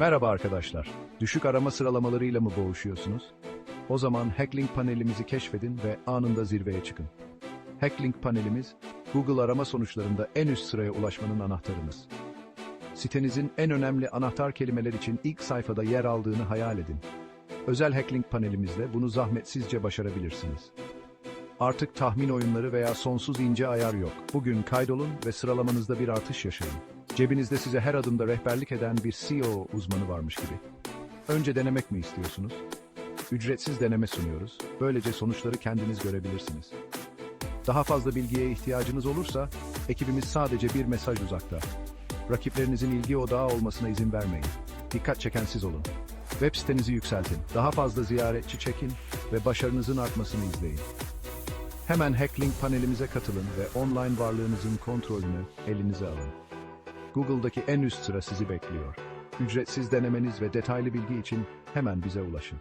Merhaba arkadaşlar. Düşük arama sıralamalarıyla mı boğuşuyorsunuz? O zaman Hacklink panelimizi keşfedin ve anında zirveye çıkın. Hacklink panelimiz, Google arama sonuçlarında en üst sıraya ulaşmanın anahtarınız. Sitenizin en önemli anahtar kelimeler için ilk sayfada yer aldığını hayal edin. Özel Hacklink panelimizle bunu zahmetsizce başarabilirsiniz. Artık tahmin oyunları veya sonsuz ince ayar yok. Bugün kaydolun ve sıralamanızda bir artış yaşayın. Cebinizde size her adımda rehberlik eden bir SEO uzmanı varmış gibi. Önce denemek mi istiyorsunuz? Ücretsiz deneme sunuyoruz. Böylece sonuçları kendiniz görebilirsiniz. Daha fazla bilgiye ihtiyacınız olursa, ekibimiz sadece bir mesaj uzakta. Rakiplerinizin ilgi odağı olmasına izin vermeyin. Dikkat çeken siz olun. Web sitenizi yükseltin, daha fazla ziyaretçi çekin ve başarınızın artmasını izleyin. Hemen Hacklink panelimize katılın ve online varlığınızın kontrolünü elinize alın. Google'daki en üst sıra sizi bekliyor. Ücretsiz denemeniz ve detaylı bilgi için hemen bize ulaşın.